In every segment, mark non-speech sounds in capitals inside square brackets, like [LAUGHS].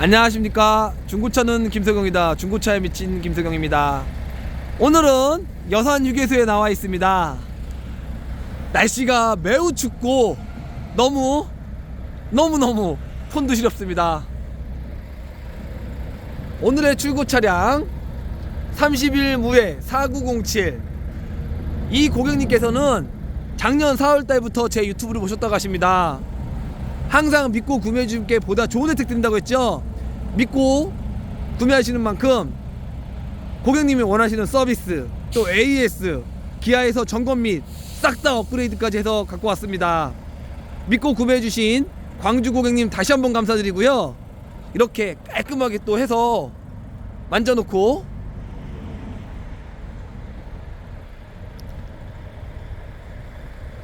안녕하십니까? 중고차는 김석영이다. 중고차에 미친 김석영입니다. 오늘은 여산 휴게소에 나와 있습니다. 날씨가 매우 춥고 너무 너무너무 손도 시렵습니다. 오늘의 출고 차량 30일 무회 4907 이 고객님께서는 작년 4월달부터 제 유튜브를 보셨다고 하십니다 항상 믿고 구매해 줄게 보다 좋은 혜택 드린다고 했죠? 믿고 구매하시는 만큼 고객님이 원하시는 서비스 또 AS 기아에서 점검 및 싹 다 업그레이드까지 해서 갖고 왔습니다. 믿고 구매해 주신 광주 고객님 다시 한번 감사드리고요. 이렇게 깔끔하게 또 해서 만져놓고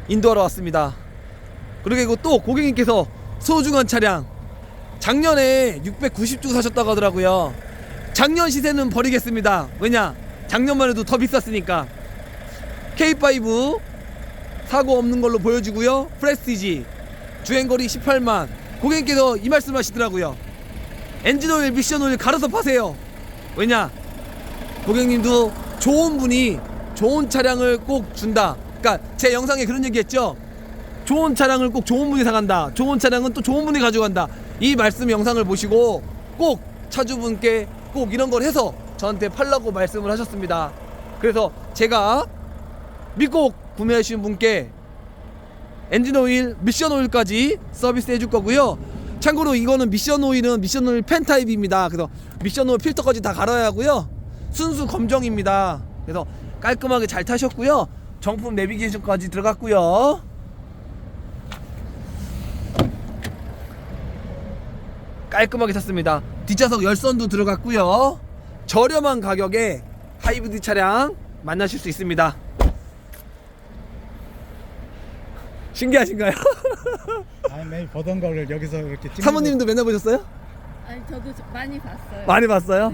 인도하러 왔습니다 그리고 또 고객님께서 소중한 차량. 작년에 690주 사셨다고 하더라고요. 작년 시세는 버리겠습니다. 왜냐? 작년만 해도 더 비쌌으니까. K5 사고 없는 걸로 보여주고요. 프레스티지 주행거리 18만. 고객님께서 이 말씀 하시더라고요. 엔진오일 미션오일 갈아서 파세요. 왜냐? 고객님도 좋은 분이 좋은 차량을 꼭 준다. 그러니까 제 영상에 그런 얘기 했죠 좋은 차량을 꼭 좋은 분이 사간다 좋은 차량은 또 좋은 분이 가져간다 이 말씀 영상을 보시고 꼭 차주분께 꼭 이런 걸 해서 저한테 팔라고 말씀을 하셨습니다 그래서 제가 믿고 구매하신 분께 엔진 오일, 미션 오일까지 서비스 해줄 거고요. 참고로 이거는 미션 오일은 미션 오일 펜 타입입니다. 그래서 미션 오일 필터까지 다 갈아야 하고요. 순수 검정입니다. 그래서 깔끔하게 잘 타셨고요. 정품 내비게이션까지 들어갔고요. 깔끔하게 탔습니다. 뒷좌석 열선도 들어갔고요. 저렴한 가격에 하이브리드 차량 만나실 수 있습니다. 신기하신가요? 아 매일 보던 거를 여기서 이렇게 찍는 사모님도 맨날 보셨어요? 아니 저도 저- 많이 봤어요. 많이 봤어요?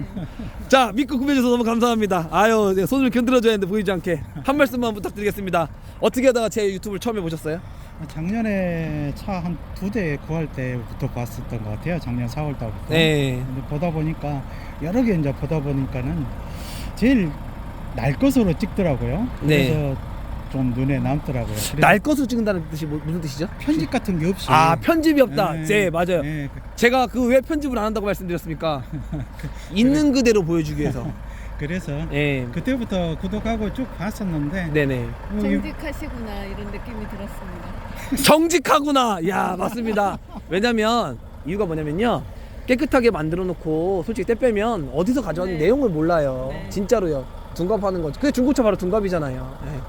자 믿고 구매해주셔서 너무 감사합니다 아유 네, 손을 건드려줘야 하는데 보이지 않게 한 말씀만 부탁드리겠습니다 어떻게 하다가 제 유튜브를 처음에 보셨어요? 거. 작년에 차 한 두 대 구할 때부터 봤었던 것 같아요. 작년 4월 달부터. 네 근데 보다 보니까 여러 개 이제 보다 보니까는 제일 날 것으로 찍더라고요. 네. 그래서 좀 눈에 남더라고요. 그래서 날 것으로 찍는다는 뜻이 뭐- 무슨 뜻이죠? 편집 같은 게 없이. 아 편집이 없다 네, 네 맞아요 네, 제가 그 왜 편집을 안 한다고 말씀드렸습니까? [LAUGHS] 있는 그대로 보여주기 위해서 그래서 예 그때부터 구독하고 쭉 봤었는데 네네 어, 이- 정직하시구나 이런 느낌이 들었습니다. [LAUGHS] 정직하구나 야 맞습니다 왜냐면 이유가 뭐냐면요 깨끗하게 만들어 놓고 솔직히 때 빼면 어디서 가져왔는 네. 내용을 몰라요 네. 진짜로요 둔갑하는 거죠 그게 중고차 바로 둔갑이잖아요 네.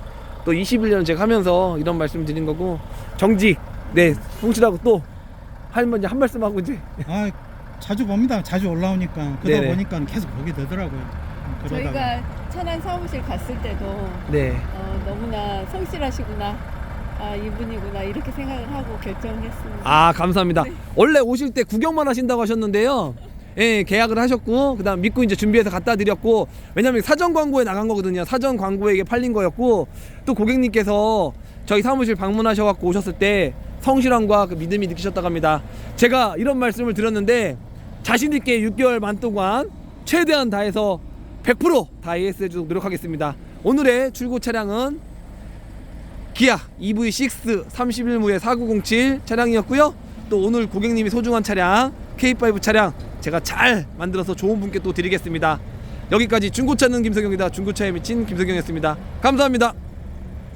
또 21년 제가 하면서 이런 말씀 드린 거고 정직 네 성실하고 또 할머니 한 말씀 하고 이제 아 자주 봅니다. 자주 올라오니까 그러다 네네. 보니까 계속 보게 되더라고요. 저희가 천안 사무실 갔을 때도 네 어, 너무나 성실하시구나. 아 이분이구나 이렇게 생각을 하고 결정했습니다. 아 감사합니다. 원래 오실 때 구경만 하신다고 하셨는데요. 예, 계약을 하셨고 그다음 믿고 이제 준비해서 갖다 드렸고 왜냐면 사전 광고에 나간 거거든요. 사전 광고에게 팔린 거였고 또 고객님께서 저희 사무실 방문하셔 갖고 오셨을 때 성실함과 그 믿음이 느끼셨다고 합니다. 제가 이런 말씀을 드렸는데 자신 있게 6개월 만 동안 최대한 다해서 100%다 AS 해주도록 노력하겠습니다. 오늘의 출고 차량은 기아 EV6 31무의 4907 차량이었고요. 또 오늘 고객님이 소중한 차량 K5 차량 제가 잘 만들어서 좋은 분께 또 드리겠습니다. 여기까지 중고차는 김석영이다. 중고차에 미친 김석영이었습니다. 감사합니다.